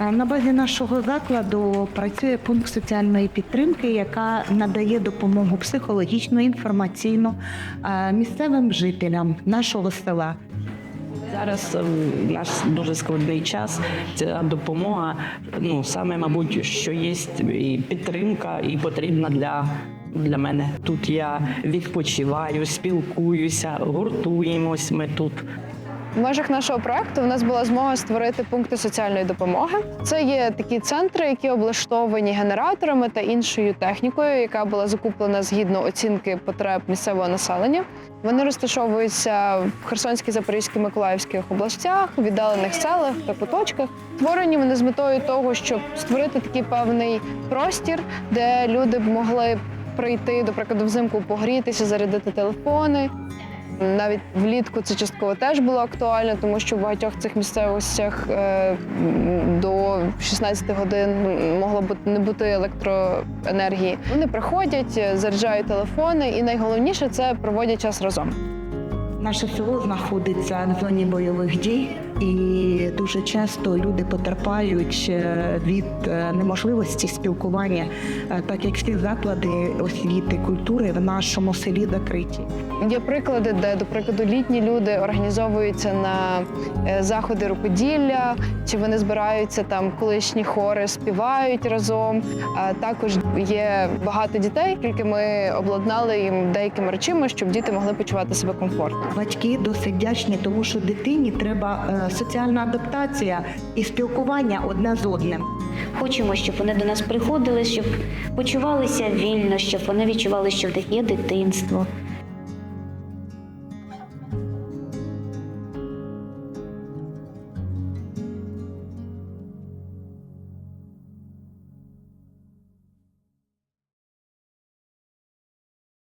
Е, На базі нашого закладу працює пункт соціальної підтримки, яка надає допомогу психологічну, інформаційну е, місцевим жителям нашого села. Зараз ем, наш дуже складний час. Ця допомога, ну саме, мабуть, що є і підтримка, і потрібна для, для мене. Тут я відпочиваю, спілкуюся, гуртуємось. Ми тут. В межах нашого проекту в нас була змога створити пункти соціальної допомоги. Це є такі центри, які облаштовані генераторами та іншою технікою, яка була закуплена згідно оцінки потреб місцевого населення. Вони розташовуються в Херсонській, Запорізькій, Миколаївських областях, віддалених селах та куточках. Створені вони з метою того, щоб створити такий певний простір, де люди б могли прийти, до прикладу, взимку погрітися, зарядити телефони, навіть влітку це частково теж було актуально, тому що в багатьох цих місцевостях е, до 16 годин могло бути не бути електроенергії. Вони приходять, е, заряджають телефони, і найголовніше це проводять час разом. Наше село знаходиться в зоні бойових дій, і дуже часто люди потерпають е, від е, неможливості спілкування, е, так як всі заклади освіти, культури в нашому селі закриті. Є приклади, де, до прикладу, літні люди організовуються на заходи рукоділля, чи вони збираються там колишні хори, співають разом. А також є багато дітей, тільки ми обладнали їм деякими речами, щоб діти могли почувати себе комфортно. Батьки досить вдячні, тому що дитині треба соціальна адаптація і спілкування одне з одним. Хочемо, щоб вони до нас приходили, щоб почувалися вільно, щоб вони відчували, що в них є дитинство,